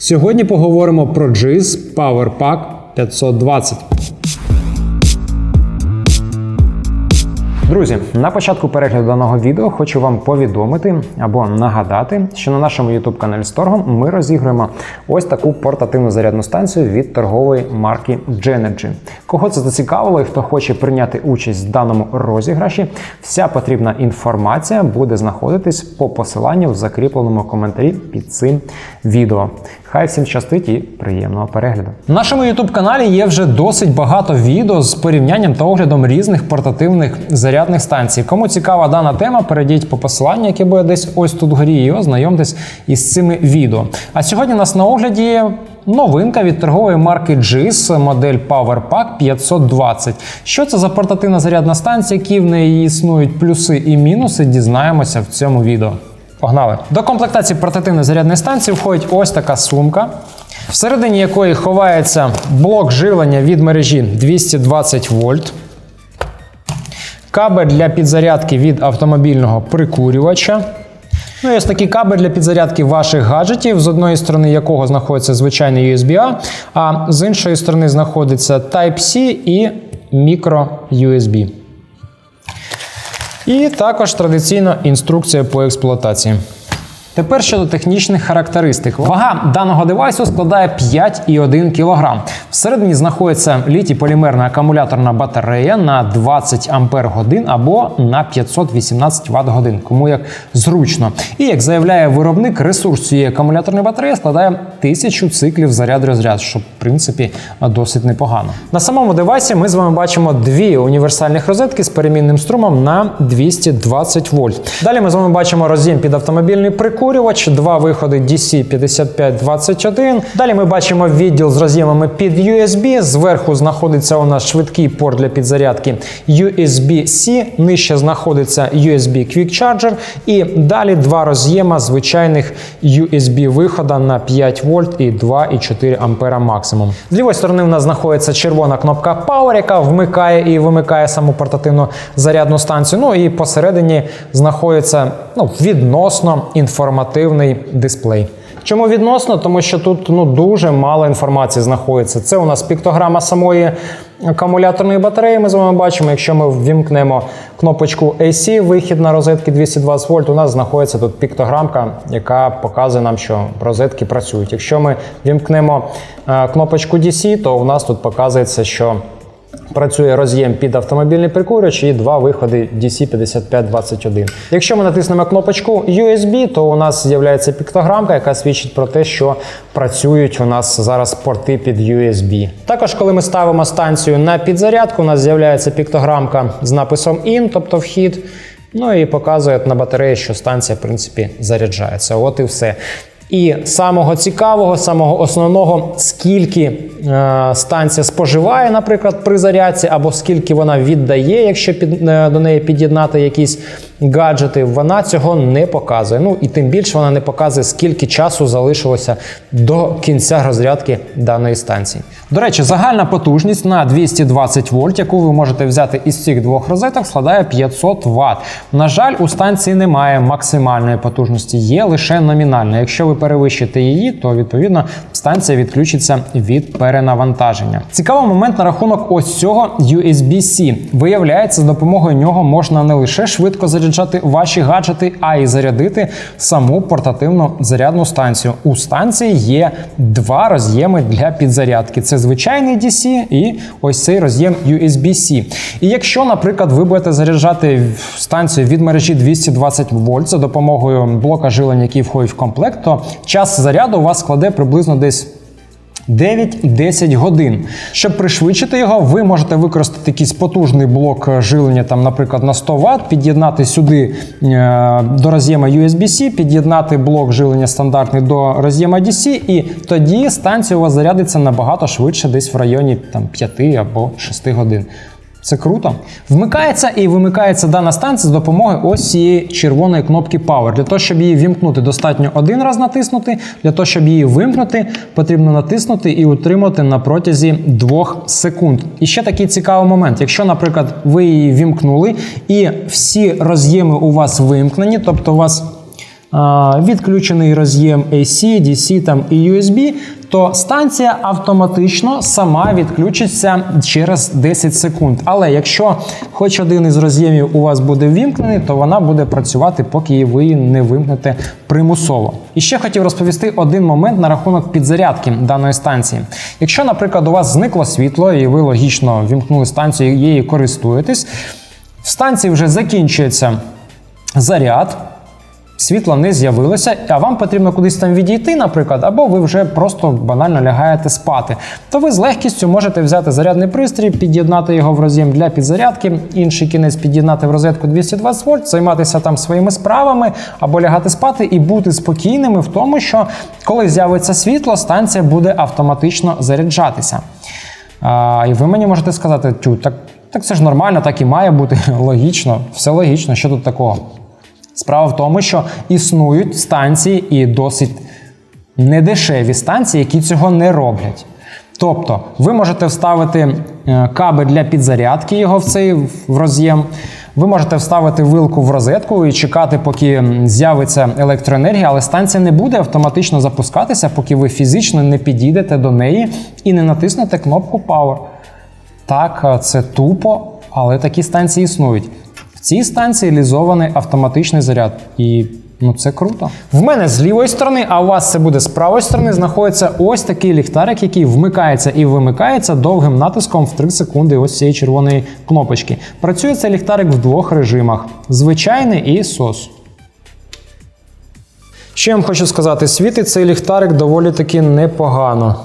Сьогодні поговоримо про GIS PowerPack 520. Друзі, на початку перегляду даного відео хочу вам повідомити або нагадати, що на нашому youtube каналі Storgom ми розігруємо ось таку портативну зарядну станцію від торгової марки Genergy. Кого це зацікавило і хто хоче прийняти участь в даному розіграші, вся потрібна інформація буде знаходитись по посиланню в закріпленому коментарі під цим відео. Хай всім щастить і приємного перегляду. В нашому youtube каналі є вже досить багато відео з порівнянням та оглядом різних портативних зарядних станцій. Кому цікава дана тема, перейдіть по посиланню, яке буде десь ось тут вгорі, і ознайомтесь із цими відео. А сьогодні у нас на огляді новинка від торгової марки GIS, модель PowerPack 520. Що це за портативна зарядна станція, які в неї існують плюси і мінуси, дізнаємося в цьому відео. Погнали! До комплектації портативної зарядної станції входить ось така сумка, всередині якої ховається блок живлення від мережі 220 вольт, кабель для підзарядки від автомобільного прикурювача. Ну і ось такий кабель для підзарядки ваших гаджетів, з одної сторони якого знаходиться звичайний USB-A, а з іншої сторони знаходиться Type-C і micro USB. І також традиційна інструкція по експлуатації. Тепер щодо технічних характеристик. Вага даного девайсу складає 5,1 кг. Всередині знаходиться літій полімерна акумуляторна батарея на 20 Ампер годин або на 518 Вт годин, кому як зручно. І як заявляє виробник, ресурс цієї акумуляторної батареї складає 1000 циклів заряд розряд, що в принципі досить непогано. На самому девайсі ми з вами бачимо дві універсальних розетки з перемінним струмом на 220 вольт. Далі ми з вами бачимо роз'єм під автомобільний прикурювач, два виходи DC 5521. Далі ми бачимо відділ з роз'ємами під USB. Зверху знаходиться у нас швидкий порт для підзарядки USB-C, нижче знаходиться USB Quick Charger і далі два роз'єма звичайних USB вихода на 5 вольт і 2,4 ампера максимум. З лівої сторони у нас знаходиться червона кнопка Power, яка вмикає і вимикає саму портативну зарядну станцію. Ну і посередині знаходиться ну, відносно інформативний дисплей. Чому відносно? Тому що тут ну дуже мало інформації знаходиться. Це у нас піктограма самої акумуляторної батареї. Ми з вами бачимо. Якщо ми ввімкнемо кнопочку AC, вихід на розетки 220 вольт, у нас знаходиться тут піктограмка, яка показує нам, що розетки працюють. Якщо ми вімкнемо е, кнопочку DC, то у нас тут показується, що Працює роз'єм під автомобільний прикурювач і два виходи DC5521. Якщо ми натиснемо кнопочку USB, то у нас з'являється піктограмка, яка свідчить про те, що працюють у нас зараз порти під USB. Також, коли ми ставимо станцію на підзарядку, у нас з'являється піктограмка з написом IN, тобто вхід. Ну і показує на батареї, що станція, в принципі, заряджається. От і все. І самого цікавого, самого основного, скільки е, станція споживає, наприклад, при зарядці, або скільки вона віддає, якщо під, е, до неї під'єднати якісь гаджети, вона цього не показує. Ну і тим більше вона не показує, скільки часу залишилося до кінця розрядки даної станції. До речі, загальна потужність на 220 вольт, яку ви можете взяти із цих двох розеток, складає 500 Вт. На жаль, у станції немає максимальної потужності, є лише номінальна. Якщо ви перевищите її, то відповідно станція відключиться від перенавантаження. Цікавий момент на рахунок ось цього USB-C. Виявляється, з допомогою нього можна не лише швидко заряджати ваші гаджети, а й зарядити саму портативну зарядну станцію. У станції є два роз'єми для підзарядки: це звичайний DC і ось цей роз'єм USB-C. І якщо, наприклад, ви будете заряджати станцію від мережі 220 вольт за допомогою блока жилення, який входить в комплект, то час заряду у вас складе приблизно десь 9-10 годин. Щоб пришвидшити його, ви можете використати якийсь потужний блок жилення, там, наприклад, на 100 Вт, під'єднати сюди е, до роз'єма USB-C, під'єднати блок жилення стандартний до роз'єма DC, і тоді станція у вас зарядиться набагато швидше, десь в районі там, 5 або 6 годин. Це круто. Вмикається і вимикається дана станція з допомогою ось цієї червоної кнопки Power. Для того, щоб її вімкнути, достатньо один раз натиснути. Для того, щоб її вимкнути, потрібно натиснути і утримати на протязі 2 секунд. І ще такий цікавий момент. Якщо, наприклад, ви її вімкнули і всі роз'єми у вас вимкнені, тобто у вас відключений роз'єм AC, DC там і USB, то станція автоматично сама відключиться через 10 секунд. Але якщо хоч один із роз'ємів у вас буде ввімкнений, то вона буде працювати, поки ви її не вимкнете примусово. І ще хотів розповісти один момент на рахунок підзарядки даної станції. Якщо, наприклад, у вас зникло світло, і ви логічно вімкнули станцію її користуєтесь, в станції вже закінчується заряд. Світла не з'явилося, а вам потрібно кудись там відійти, наприклад, або ви вже просто банально лягаєте спати. То ви з легкістю можете взяти зарядний пристрій, під'єднати його в роз'єм для підзарядки, інший кінець під'єднати в розетку 220 вольт, займатися там своїми справами або лягати спати і бути спокійними в тому, що коли з'явиться світло, станція буде автоматично заряджатися. А, і ви мені можете сказати, тю, так, так це ж нормально, так і має бути. Логічно, все логічно, що тут такого. Справа в тому, що існують станції і досить недешеві станції, які цього не роблять. Тобто, ви можете вставити е, кабель для підзарядки його в цей в роз'єм. Ви можете вставити вилку в розетку і чекати, поки з'явиться електроенергія, але станція не буде автоматично запускатися, поки ви фізично не підійдете до неї і не натиснете кнопку Power. Так, е, це тупо, але такі станції існують. В цій станції лізований автоматичний заряд. І ну це круто. В мене з лівої сторони, а у вас це буде з правої сторони, знаходиться ось такий ліхтарик, який вмикається і вимикається довгим натиском в 3 секунди ось цієї червоної кнопочки. Працює цей ліхтарик в двох режимах: звичайний і SOS. Що я вам хочу сказати, світить цей ліхтарик доволі таки непогано.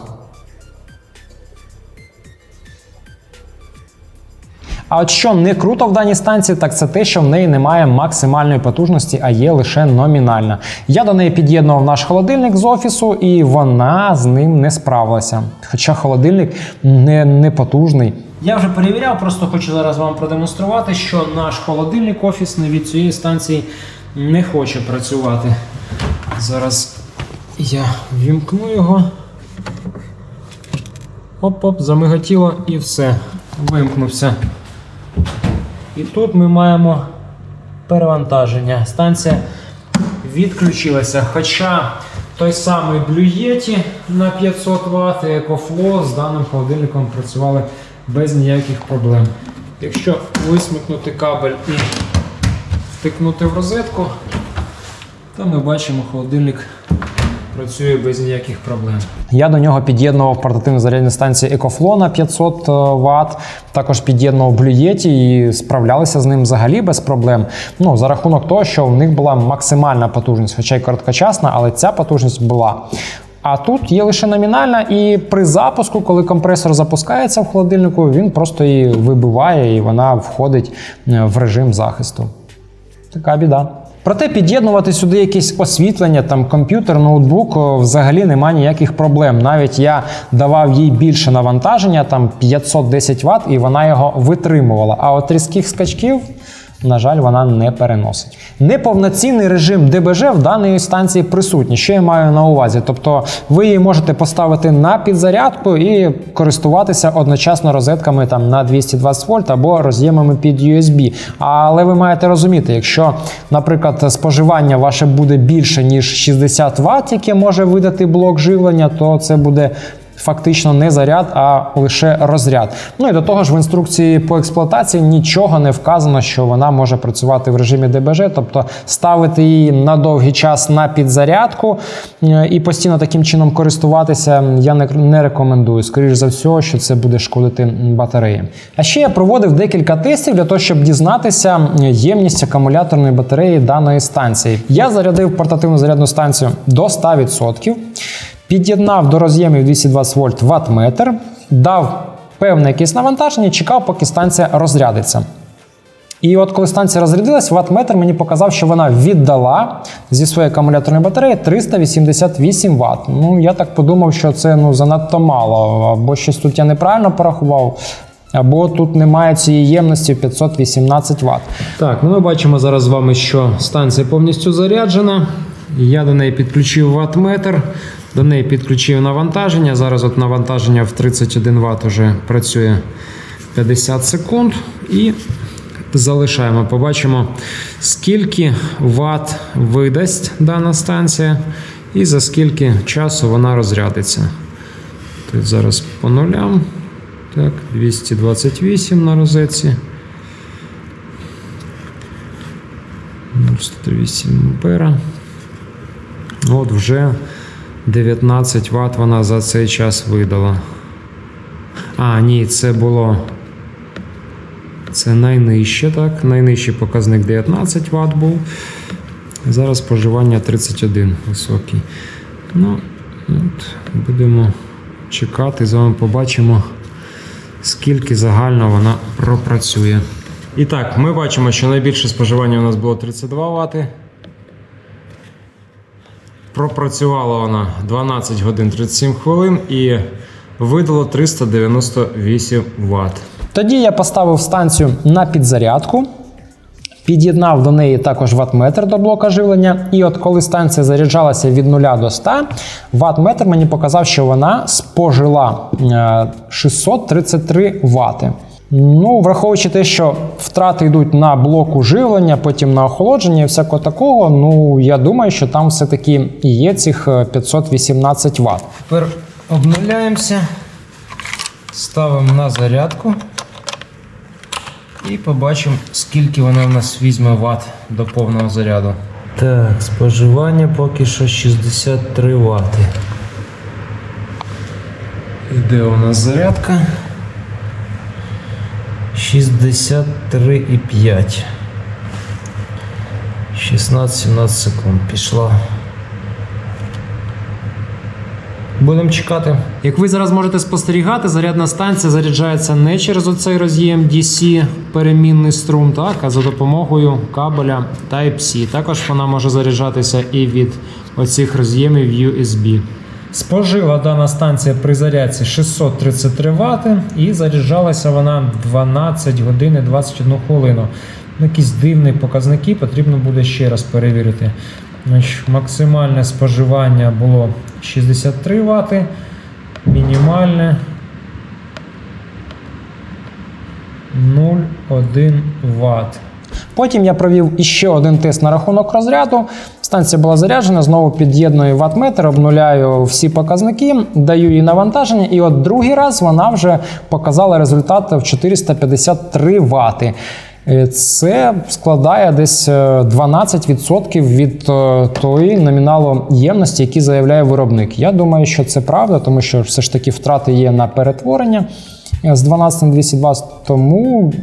А от що не круто в даній станції, так це те, що в неї немає максимальної потужності, а є лише номінальна. Я до неї під'єднував наш холодильник з офісу, і вона з ним не справилася. Хоча холодильник не, не потужний. Я вже перевіряв, просто хочу зараз вам продемонструвати, що наш холодильник офісний від цієї станції не хоче працювати. Зараз я вімкну його. Оп-оп, замиготіло і все. Вимкнувся. І тут ми маємо перевантаження. Станція відключилася. Хоча той самий Yeti на 500 Вт і EcoFlow з даним холодильником працювали без ніяких проблем. Якщо висмикнути кабель і втикнути в розетку, то ми бачимо холодильник працює без ніяких проблем. Я до нього під'єднував портативну зарядну станцію EcoFlow на 500 Вт, також під'єднував Yeti і справлялися з ним взагалі без проблем. Ну, за рахунок того, що в них була максимальна потужність, хоча й короткочасна, але ця потужність була. А тут є лише номінальна, і при запуску, коли компресор запускається в холодильнику, він просто її вибиває і вона входить е, в режим захисту. Така біда. Проте під'єднувати сюди якесь освітлення, там комп'ютер, ноутбук взагалі немає ніяких проблем. Навіть я давав їй більше навантаження, там 510 Вт, і вона його витримувала. А от різких скачків. На жаль, вона не переносить. Неповноцінний режим ДБЖ в даній станції присутній. Що я маю на увазі? Тобто ви її можете поставити на підзарядку і користуватися одночасно розетками там на 220 вольт або роз'ємами під USB. Але ви маєте розуміти, якщо, наприклад, споживання ваше буде більше ніж 60 Вт, яке може видати блок живлення, то це буде фактично не заряд, а лише розряд. Ну і до того ж, в інструкції по експлуатації нічого не вказано, що вона може працювати в режимі ДБЖ, тобто ставити її на довгий час на підзарядку е, і постійно таким чином користуватися я не, рекомендую. Скоріше за все, що це буде шкодити батареї. А ще я проводив декілька тестів для того, щоб дізнатися ємність акумуляторної батареї даної станції. Я зарядив портативну зарядну станцію до 100%. Під'єднав до роз'ємів 220 вольт ваттметр, дав певне якесь навантаження, чекав, поки станція розрядиться. І от коли станція розрядилась, ваттметр мені показав, що вона віддала зі своєї акумуляторної батареї 388 Вт. Ну, я так подумав, що це ну, занадто мало, або щось тут я неправильно порахував. Або тут немає цієї ємності 518 Вт. Так, ну ми бачимо зараз з вами, що станція повністю заряджена. Я до неї підключив ваттметр, до неї підключив навантаження. Зараз от навантаження в 31 Вт вже працює 50 секунд. І залишаємо. Побачимо, скільки ват видасть дана станція і за скільки часу вона розрядиться. Тут зараз по нулям. Так, 228 на розетці. 108 ампера. От вже 19 Вт вона за цей час видала. А, ні, це було. Це найнижче, так. Найнижчий показник 19 Вт був. Зараз споживання 31 високий. Ну, от, будемо чекати, з вами побачимо, скільки загально вона пропрацює. І так, ми бачимо, що найбільше споживання у нас було 32 Вт. Пропрацювала вона 12 годин 37 хвилин і видало 398 Вт. Тоді я поставив станцію на підзарядку. Під'єднав до неї також ваттметр до блока живлення. І от коли станція заряджалася від 0 до 100, ваттметр мені показав, що вона спожила е, 633 Вт. Ну, враховуючи те, що втрати йдуть на блоку живлення, потім на охолодження і всякого такого, ну я думаю, що там все-таки і є цих е, 518 Вт. Тепер обнуляємося, ставимо на зарядку. І побачимо, скільки вона в нас візьме ватт до повного заряду. Так, споживання поки що 63 Вт. Іде у нас зарядка. 63,5. 16-17 секунд пішла. Будемо чекати. Як ви зараз можете спостерігати, зарядна станція заряджається не через оцей роз'єм DC перемінний струм, так, а за допомогою кабеля Type-C. Також вона може заряджатися і від оцих роз'ємів USB. Спожила дана станція при зарядці 633 Вт і заряджалася вона 12 годин і 21 хвилину. Ну, Якісь дивні показники потрібно буде ще раз перевірити. Максимальне споживання було 63 Вт, мінімальне 0,1 Вт. Потім я провів іще один тест на рахунок розряду. Станція була заряджена, знову під'єдную ваттметр, обнуляю всі показники, даю їй навантаження, і от другий раз вона вже показала результат в 453 Вт. Е, Це складає десь е, 12% від е, тої номіналу ємності, який заявляє виробник. Я думаю, що це правда, тому що все ж таки втрати є на перетворення е, з 12 на 220, тому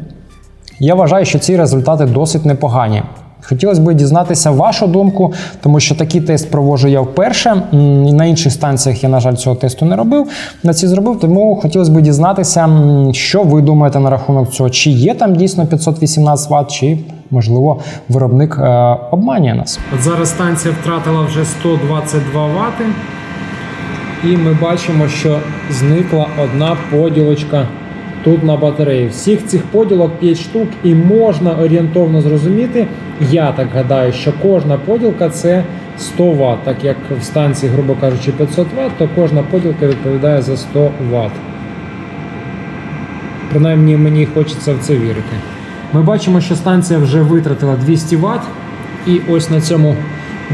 я вважаю, що ці результати досить непогані. Хотілося б дізнатися вашу думку, тому що такий тест проводжу я вперше. На інших станціях я, на жаль, цього тесту не робив. На ці зробив, тому хотілося б дізнатися, що ви думаєте на рахунок цього. Чи є там дійсно 518 Вт, чи можливо виробник е, обманює нас. От зараз станція втратила вже 122 Вт. І ми бачимо, що зникла одна поділочка тут на батареї. Всіх цих поділок 5 штук, і можна орієнтовно зрозуміти, я так гадаю, що кожна поділка це 100 Вт. Так як в станції, грубо кажучи, 500 Вт, то кожна поділка відповідає за 100 Вт. Принаймні мені хочеться в це вірити. Ми бачимо, що станція вже витратила 200 Вт, і ось на цьому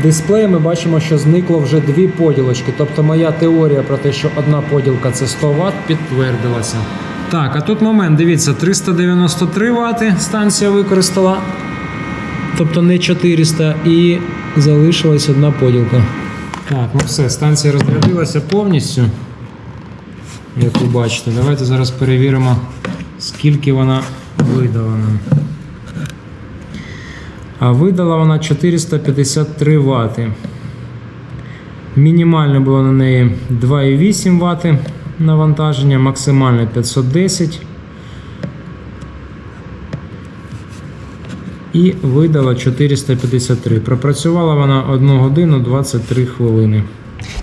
дисплеї ми бачимо, що зникло вже дві поділочки. Тобто моя теорія про те, що одна поділка це 100 Вт, підтвердилася. Так, а тут момент, дивіться, 393 Вт станція використала, тобто не 400, і залишилась одна поділка. Так, ну все, станція розрядилася повністю. Як ви бачите, давайте зараз перевіримо, скільки вона видала нам. А видала вона 453 Вт. Мінімальне було на неї 2,8 Вт навантаження, максимальне 510. І видала 453. Пропрацювала вона 1 годину 23 хвилини.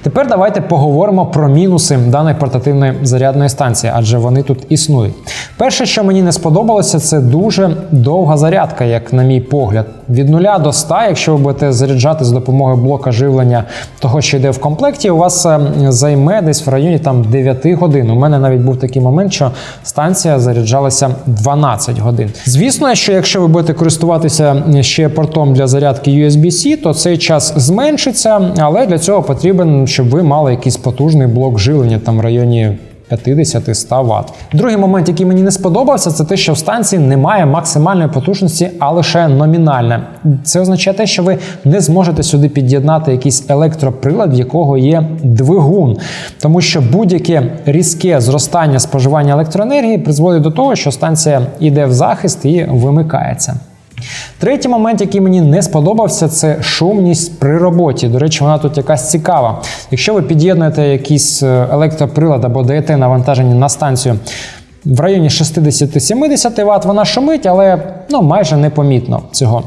Тепер давайте поговоримо про мінуси даної портативної зарядної станції, адже вони тут існують. Перше, що мені не сподобалося, це дуже довга зарядка, як на мій погляд. Від 0 до 100, якщо ви будете заряджати за допомогою блока живлення того, що йде в комплекті, у вас е, займе десь в районі там 9 годин. У мене навіть був такий момент, що станція заряджалася 12 годин. Звісно, що якщо ви будете користуватися ще портом для зарядки USB-C, то цей час зменшиться, але для цього потрібен, щоб ви мали якийсь потужний блок живлення там в районі. 50-100 Вт. Другий момент, який мені не сподобався, це те, що в станції немає максимальної потужності, а лише номінальна. Це означає те, що ви не зможете сюди під'єднати якийсь електроприлад, в якого є двигун, тому що будь-яке різке зростання споживання електроенергії призводить до того, що станція йде в захист і вимикається. Третій момент, який мені не сподобався, це шумність при роботі. До речі, вона тут якась цікава. Якщо ви під'єднуєте якийсь е, електроприлад або даєте навантаження на станцію в районі 60-70 Вт, вона шумить, але ну, майже непомітно цього.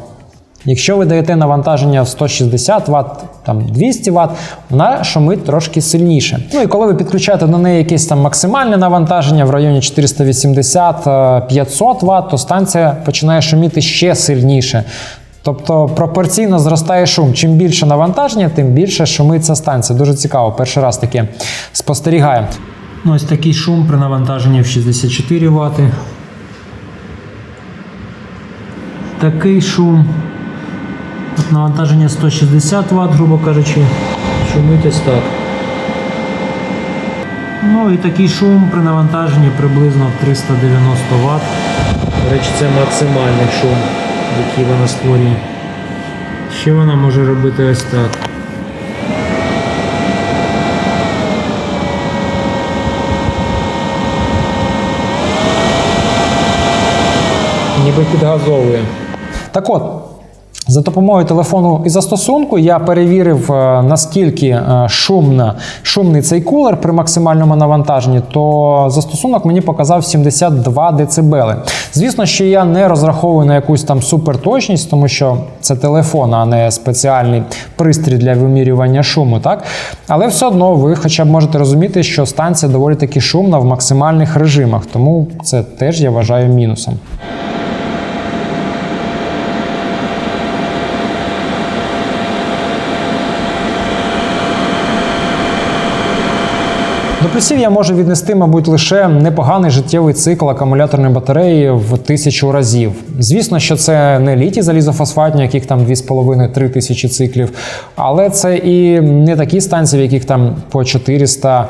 Якщо ви даєте навантаження в 160 Вт, там 200 Вт, вона шумить трошки сильніше. Ну і коли ви підключаєте до неї якесь там максимальне навантаження в районі 480-500 Вт, то станція починає шуміти ще сильніше. Тобто пропорційно зростає шум. Чим більше навантаження, тим більше шумить ця станція. Дуже цікаво. Перший раз таке спостерігаю. Ну, ось такий шум при навантаженні в 64 Вт. Такий шум. Навантаження 160 Вт, грубо кажучи, шумить ось так. Ну і такий шум при навантаженні приблизно 390 Вт. До речі, це максимальний шум, який вона створює. Ще вона може робити ось так. Ніби підгазовує. Так от, за допомогою телефону і застосунку я перевірив, е, наскільки е, шумна, шумний цей кулер при максимальному навантаженні, то застосунок мені показав 72 дБ. Звісно, що я не розраховую на якусь там суперточність, тому що це телефон, а не спеціальний пристрій для вимірювання шуму. Так? Але все одно ви хоча б можете розуміти, що станція доволі таки шумна в максимальних режимах, тому це теж я вважаю мінусом. До плюсів я можу віднести, мабуть, лише непоганий життєвий цикл акумуляторної батареї в тисячу разів. Звісно, що це не літій залізофосфатні, яких там 2,5-3 тисячі циклів, але це і не такі станції, в яких там по 400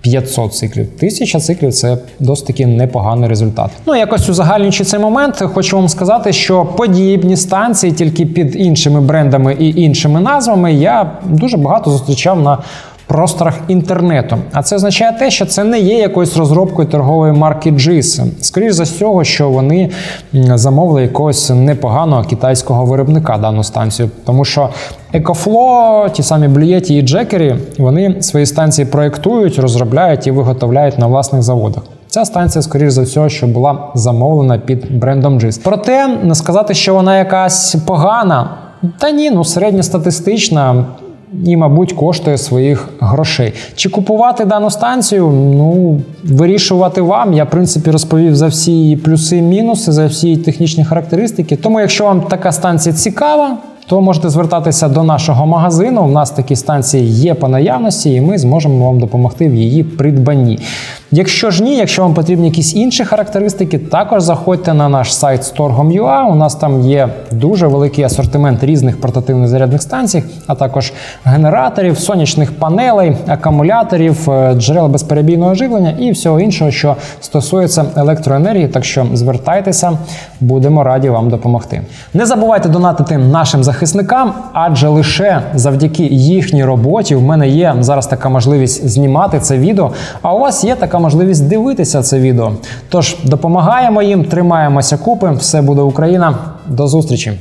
500 циклів. Тисяча циклів це досить таки непоганий результат. Ну, якось узагальнюючи цей момент, хочу вам сказати, що подібні станції, тільки під іншими брендами і іншими назвами, я дуже багато зустрічав на просторах інтернету. А це означає те, що це не є якоюсь розробкою торгової марки GIS. Скоріше за всього, що вони замовили якогось непоганого китайського виробника дану станцію, тому що Екофло, ті самі Блієті і Джекері, вони свої станції проєктують, розробляють і виготовляють на власних заводах. Ця станція, скоріш за все, що була замовлена під брендом GIS. Проте не сказати, що вона якась погана, та ні, ну середньостатистична і, мабуть, коштує своїх грошей. Чи купувати дану станцію? Ну, вирішувати вам. Я, в принципі, розповів за всі її плюси і мінуси, за всі її технічні характеристики. Тому, якщо вам така станція цікава, то можете звертатися до нашого магазину. У нас такі станції є по наявності, і ми зможемо вам допомогти в її придбанні. Якщо ж ні, якщо вам потрібні якісь інші характеристики, також заходьте на наш сайт Storgom.ua. У нас там є дуже великий асортимент різних портативних зарядних станцій, а також генераторів, сонячних панелей, акумуляторів, е, джерел безперебійного живлення і всього іншого, що стосується електроенергії. Так що звертайтеся, будемо раді вам допомогти. Не забувайте донатити нашим захисникам, адже лише завдяки їхній роботі в мене є зараз така можливість знімати це відео. А у вас є така можливість дивитися це відео. Тож допомагаємо їм, тримаємося купи. Все буде Україна. До зустрічі!